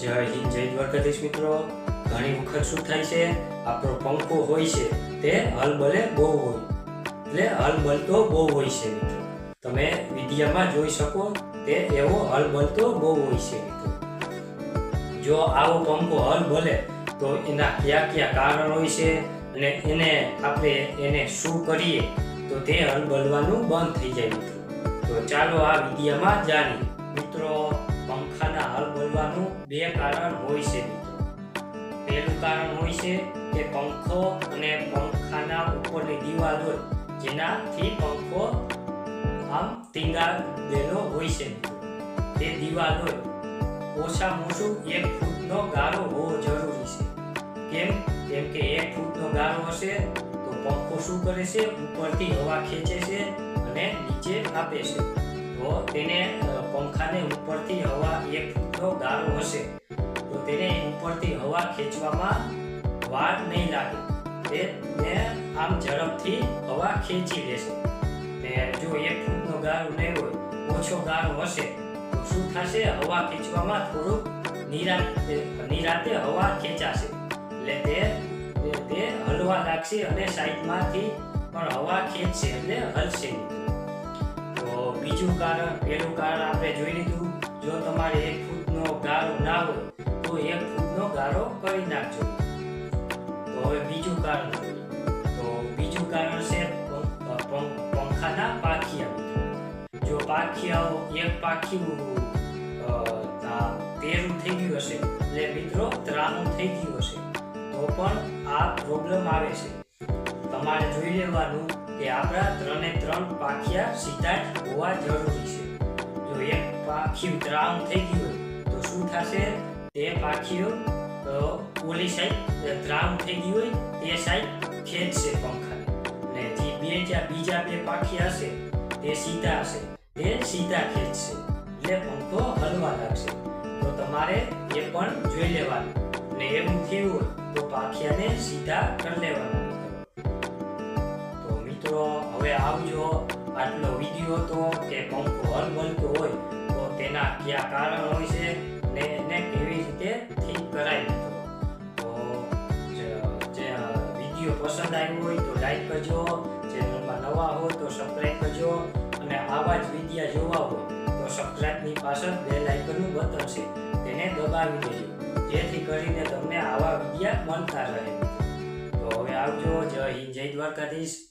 જય હિન્દ, જય દ્વારકાધીશ મિત્રો. ઘણી વખત શું થાય છે, આપણો પંખો હોય છે, તે હલબલે બહુ હોય. એટલે હલબલતો બહુ હોય છે મિત્રો. તમે વિડીયામાં જોઈ શકો, તે એવો હલબલતો બહુ હોય છે મિત્રો. જો આવો પંખો હલબલે તો એના કયા કયા કારણ હોય છે, અને એને આપણે એને શું કરીએ, તો તે હલબલવાનું બંધ થઈ જાય મિત્રો. તો ચાલો આ વિડીયામાં જાણીએ. મિત્રો પંખાના હલ બોલવાનું બે કારણ હોય છે મિત્રો. પહેલું કારણ હોય છે કે પંખો અને પંખાના ઉપરની દિવાલ હોય જેનાથી પંખો આમ ટીંગાડેલો હોય છે તે દિવાલ હોય ઓછામાં ઓછું એક ફૂટનો ગાળો હોવો જરૂરી છે. કેમ? કેમ કે એક ફૂટનો ગાળો હશે તો પંખો શું કરે છે? ઉપરથી હવા ખેંચે છે અને નીચે આપે છે. તો તેને પંખાને ઉપરથી હવા એક ફૂટનો ગાળો હશે, તો તેને ઉપરથી હવા ખેંચવામાં વાર નહીં લાગે. તે આમ ઝડપથી હવા ખેંચી લેશે. ને જો એક ફૂટનો ગાળો નહીં હોય, ઓછો ગાળો હશે, તો શું થશે? હવા ખેંચવામાં થોડુંક નિરાતે નિરાતે હવા ખેંચાશે. એટલે તે તે- હલવા લાગશે અને સાઈડમાંથી પણ હવા ખેંચશે એટલે હલશે તો બીજું કારણ, પહેલું કારણ આપણે જોઈ લીધું, જો તમારે એક ફૂટનો ગાળો ના હોય, તો એક ફૂટનો ગાળો કરી નાખજો. તો હવે બીજું કારણ. તો બીજું કારણ છે પંખાના પાખિયા જો પાખિયાઓ એક પાખીનું તેરું થઈ ગયું હશે, એટલે મિત્રો ત્રાણું થઈ ગયું હશે. તો પણ આ પ્રોબ્લેમ આવે છે. તમારે જોઈ લેવાનું કે આપણા ત્રણે ત્રણ પાખિયા સીધા જ હોવા જરૂરી છે. જો એક પાખિયું ત્રાણું થઈ ગયું તો શું થશે? તે પાખિયું ઓલી સાઈડ ત્રામ થઈ ગયું હોય, તે સાઈડ ખેંચશે પંખા ને જે બે જ્યાં બીજા બે પાખિયા હશે, તે સીધા હશે. તે સીધા ખેંચશે. એટલે પંખો હલવા લાગશે. તો તમારે એ પણ જોઈ લેવાનું. ને એવું થયું હોય, તો પાખિયાને સીધા કરી લેવાના. આવજો. આટલો વીડિયો હતો કે પંખો હલબલતો હોય, તો તેના કયા કારણ હોય છે ને એને કેવી રીતે ઠીક કરાય તો? જે વીડિયો પસંદ આવ્યો હોય તો લાઈક કરજો. ચેનલમાં નવા હો તો સબસ્ક્રાઈબ કરજો. અને આવા જ વિડીયા જોવા હોય તો સબસ્ક્રાઈબની પાછળ બે લાઇકનનું બટન છે, તેને દબાવી દેજો. જેથી કરીને તમને આવા વિડીયા મળતા રહે. તો હવે આવજો. જય હિન્દ, જય દ્વારકાધીશ.